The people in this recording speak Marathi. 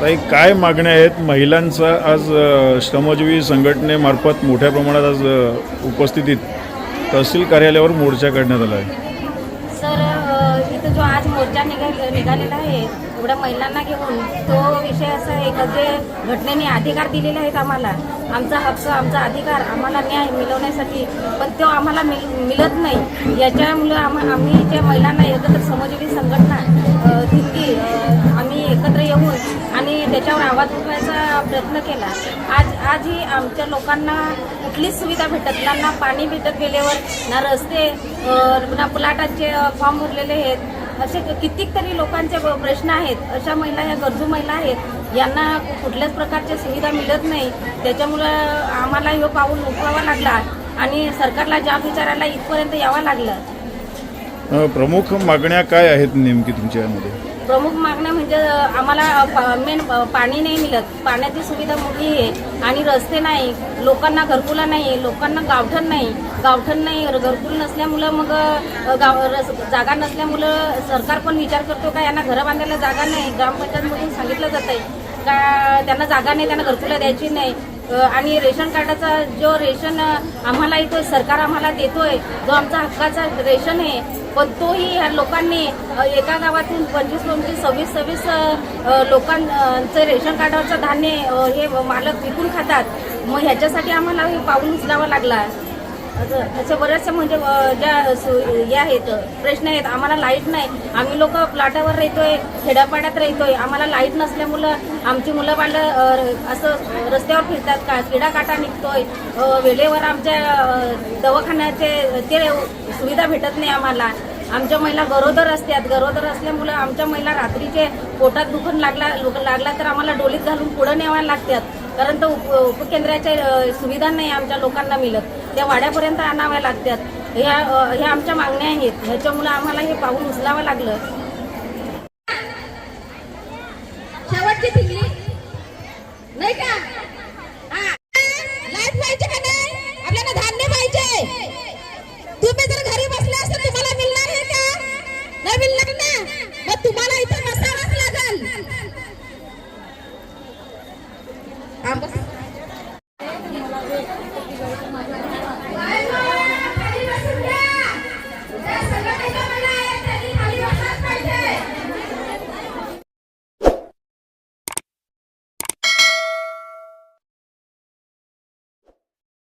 ताई काय मागण्या आहेत? महिलांचा आज श्रमजीवी संघटनेमार्फत मोठ्या प्रमाणात आज उपस्थितीत तहसील कार्यालयावर मोर्चा काढण्यात आला आहे. सर अ, इथं जो आज मोर्चा निघा निघालेला आहे एवढ्या महिलांना घेऊन तो विषय असा आहे का जे घटनेने अधिकार दिलेले आहेत आम्हाला? आमचा हक्क आमचा अधिकार आम्हाला न्याय मिळवण्यासाठी पण तो आम्हाला मिळ मिळत नाही. याच्यामुळे आम्हा आम्ही ज्या महिलांना एकत्र समज करण्याचा प्रयत्न केला. आज आजही आमच्या लोकांना कुठलीच सुविधा भेटत त्यांना ना पाणी भेटत गेल्यावर ना रस्ते ना प्लाटाचे फॉर्म भरलेले आहेत. असे कितीक तरी लोकांचे प्रश्न आहेत. अशा महिला या गरजू महिला आहेत. यांना कुठल्याच प्रकारच्या सुविधा मिळत नाही. त्याच्यामुळं आम्हाला हे पाऊल उचलावा लागला आणि सरकारला जाब विचारायला इथपर्यंत यावं लागलं. प्रमुख मागण्या काय आहेत नेमकी तुमच्या यामध्ये? प्रमुख मागण्या म्हणजे आम्हाला मेन पाणी नाही मिळत. पाण्याची सुविधा मोठी आहे आणि रस्ते नाही. लोकांना घरकुला नाही. लोकांना गावठण नाही. गावठण नाही. घरकुल नसल्यामुळं मग गाव रस- जागा नसल्यामुळं सरकार पण विचार करतो का यांना घरं बांधायला जागा नाही. ग्रामपंचायतमधून सांगितलं जात आहे का त्यांना जागा नाही त्यांना घरकुला द्यायची नाही. आणि रेशन कार्डाचा जो रेशन आम्हाला येतोय सरकार आम्हाला देतोय जो आमचा हक्काचा रेशन आहे पण तोही ह्या लोकांनी एका गावातून पंचवीस पंचवीस सव्वीस सव्वीस लोकांचं रेशन कार्डावरचं धान्य हे मालक विकून खातात. मग ह्याच्यासाठी आम्हाला हे पाऊल उचलावं लागला. असं बऱ्याचशा म्हणजे ज्या सु- हे आहेत प्रश्न आहेत आम्हाला लाइट नाही. आम्ही लोक प्लाटावर राहतोय खेड्यापाड्यात राहतोय. आम्हाला लाइट नसल्यामुळं आमची मुलं बाळं असं रस्त्यावर फिरतात का? किडा निघतोय. वेळेवर आमच्या दवाखान्याचे ते सुविधा भेटत नाही आम्हाला. आमच्या महिला गरोदर असतात. गरोदर असल्यामुळं आमच्या महिला रात्रीचे पोटात दुखून लागला लागला तर आम्हाला डोलीत घालून पुढं न्याव्या लागतात. कारण तर उप उपकेंद्राच्या सुविधा नाही आमच्या लोकांना मिळत. त्या वाड्यापर्यंत आणाव्या लागतात. ह्या ह्या आमच्या मागण्या आहेत. ह्याच्यामुळे आम्हाला हे पाहून उचलावं लागलं. पाहिजे आपल्याला धान्य पाहिजे. तुम्ही जर घरी असेल तुम्हाला तुम्हाला